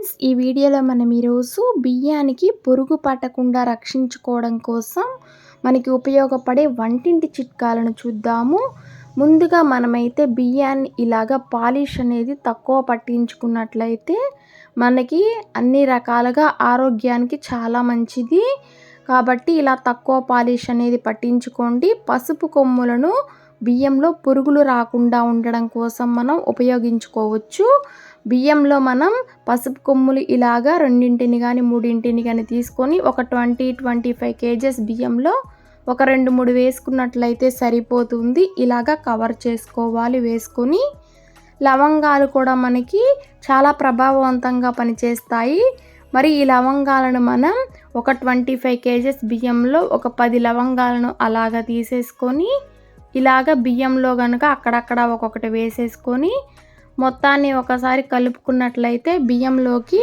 ఈ వీడియోలో మనం ఈరోజు బియ్యానికి పురుగు పట్టకుండా రక్షించుకోవడం కోసం మనకి ఉపయోగపడే వంటింటి చిట్కాలను చూద్దాము. ముందుగా మనమైతే బియ్యాన్ని ఇలాగ పాలిష్ అనేది తక్కువ పట్టించుకున్నట్లయితే మనకి అన్ని రకాలుగా ఆరోగ్యానికి చాలా మంచిది. కాబట్టి ఇలా తక్కువ పాలిష్ అనేది పట్టించుకోండి. పసుపు కొమ్ములను బియ్యంలో పురుగులు రాకుండా ఉండడం కోసం మనం ఉపయోగించుకోవచ్చు. బియ్యంలో మనం పసుపు కొమ్ములు ఇలాగా రెండింటిని కానీ మూడింటిని కానీ తీసుకొని ఒక ట్వంటీ ట్వంటీ ఫైవ్ కేజెస్ బియ్యంలో ఒక రెండు మూడు వేసుకున్నట్లయితే సరిపోతుంది. ఇలాగా కవర్ చేసుకోవాలి వేసుకొని. లవంగాలు కూడా మనకి చాలా ప్రభావవంతంగా పనిచేస్తాయి. మరి ఈ లవంగాలను మనం ఒక ట్వంటీ ఫైవ్ కేజెస్ బియ్యంలో ఒక పది లవంగాలను అలాగా తీసేసుకొని ఇలాగ బియ్యంలో కనుక అక్కడక్కడ ఒక్కొక్కటి వేసేసుకొని మొత్తాన్ని ఒకసారి కలుపుకున్నట్లయితే బియ్యంలోకి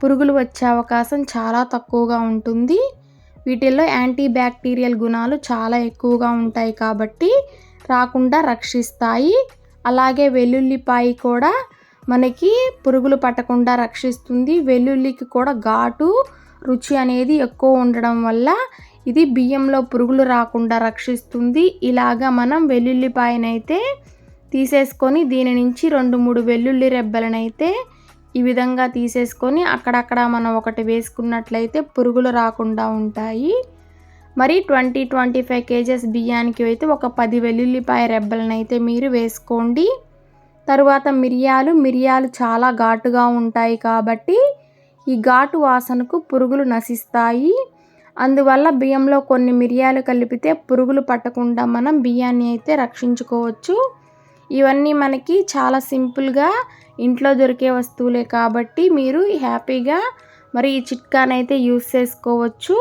పురుగులు వచ్చే అవకాశం చాలా తక్కువగా ఉంటుంది. వీటిల్లో యాంటీ బ్యాక్టీరియల్ గుణాలు చాలా ఎక్కువగా ఉంటాయి కాబట్టి రాకుండా రక్షిస్తాయి. అలాగే వెల్లుల్లిపాయ కూడా మనకి పురుగులు పట్టకుండా రక్షిస్తుంది. వెల్లుల్లికి కూడా ఘాటు రుచి అనేది ఎక్కువ ఉండడం వల్ల ఇది బియ్యంలో పురుగులు రాకుండా రక్షిస్తుంది. ఇలాగా మనం వెల్లుల్లిపాయనైతే తీసేసుకొని దీని నుంచి రెండు మూడు వెల్లుల్లి రెబ్బలనైతే ఈ విధంగా తీసేసుకొని అక్కడక్కడ మనం ఒకటి వేసుకున్నట్లయితే పురుగులు రాకుండా ఉంటాయి. మరి ట్వంటీ ట్వంటీ ఫైవ్ కేజెస్ బియ్యానికి అయితే ఒక పది వెల్లుల్లిపాయ రెబ్బలనైతే మీరు వేసుకోండి. తరువాత మిరియాలు మిరియాలు చాలా ఘాటుగా ఉంటాయి కాబట్టి ఈ ఘాటు వాసనకు పురుగులు నశిస్తాయి. అందువల్ల బియ్యంలో కొన్ని మిరియాలు కలిపితే పురుగులు పట్టకుండా మనం బియ్యాన్ని అయితే రక్షించుకోవచ్చు. ఇవన్నీ మనకి చాలా సింపుల్గా ఇంట్లో దొరికే వస్తువులే కాబట్టి మీరు హ్యాపీగా మరి ఈ చిట్కానైతే యూస్ చేసుకోవచ్చు.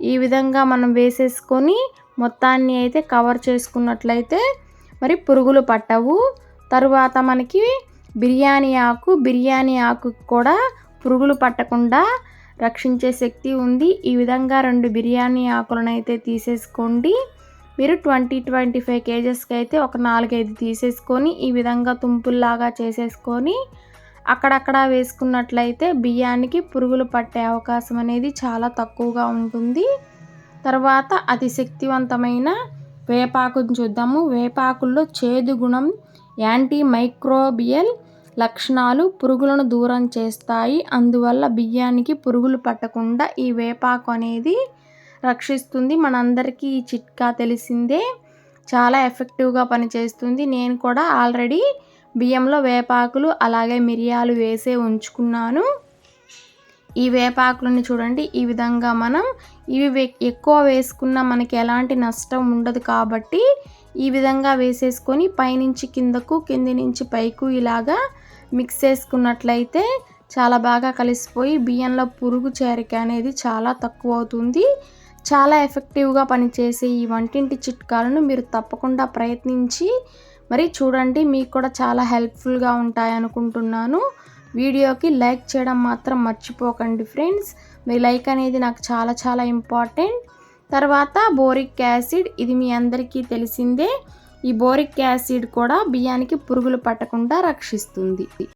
ఈ విధంగా మనం వేసేసుకొని మొత్తాన్ని అయితే కవర్ చేసుకున్నట్లయితే మరి పురుగులు పట్టవు. తరువాత మనకి బిర్యానీ ఆకు బిర్యానీ ఆకు కూడా పురుగులు పట్టకుండా రక్షించే శక్తి ఉంది. ఈ విధంగా రెండు బిర్యానీ ఆకులను అయితే తీసేసుకోండి. మీరు ట్వంటీ ట్వంటీ ఫైవ్ కేజెస్కి అయితే ఒక నాలుగైదు తీసేసుకొని ఈ విధంగా తుంపుల్లాగా చేసేసుకొని అక్కడక్కడ వేసుకున్నట్లయితే బియ్యానికి పురుగులు పట్టే అవకాశం అనేది చాలా తక్కువగా ఉంటుంది. తర్వాత అతి శక్తివంతమైన వేపాకుని చూద్దాము. వేపాకుల్లో చేదు గుణం యాంటీ మైక్రోబియల్ లక్షణాలు పురుగులను దూరం చేస్తాయి. అందువల్ల బియ్యానికి పురుగులు పట్టకుండా ఈ వేపాకు అనేది రక్షిస్తుంది. మనందరికీ ఈ చిట్కా తెలిసిందే. చాలా ఎఫెక్టివ్గా పనిచేస్తుంది. నేను కూడా ఆల్రెడీ బియ్యంలో వేపాకులు అలాగే మిరియాలు వేసే ఉంచుకున్నాను. ఈ వేపాకులని చూడండి. ఈ విధంగా మనం ఇవి ఎక్కువ వేసుకున్న మనకి ఎలాంటి నష్టం ఉండదు కాబట్టి ఈ విధంగా వేసేసుకొని పైనుంచి కిందకు కింది నుంచి పైకు ఇలాగా మిక్స్ చేసుకున్నట్లయితే చాలా బాగా కలిసిపోయి బియ్యంలో పురుగు చేరిక అనేది చాలా తక్కువ అవుతుంది. చాలా ఎఫెక్టివ్గా పనిచేసే ఈ వంటింటి చిట్కాలను మీరు తప్పకుండా ప్రయత్నించి మరి చూడండి. మీకు కూడా చాలా హెల్ప్ఫుల్గా ఉంటాయి అనుకుంటున్నాను. వీడియోకి లైక్ చేయడం మాత్రం మర్చిపోకండి ఫ్రెండ్స్. మీ లైక్ అనేది నాకు చాలా చాలా ఇంపార్టెంట్. తర్వాత బోరిక్ యాసిడ్ ఇది మీ అందరికీ తెలిసిందే. ఈ బోరిక్ యాసిడ్ కూడా బియ్యానికి పురుగులు పట్టకుండా రక్షిస్తుంది.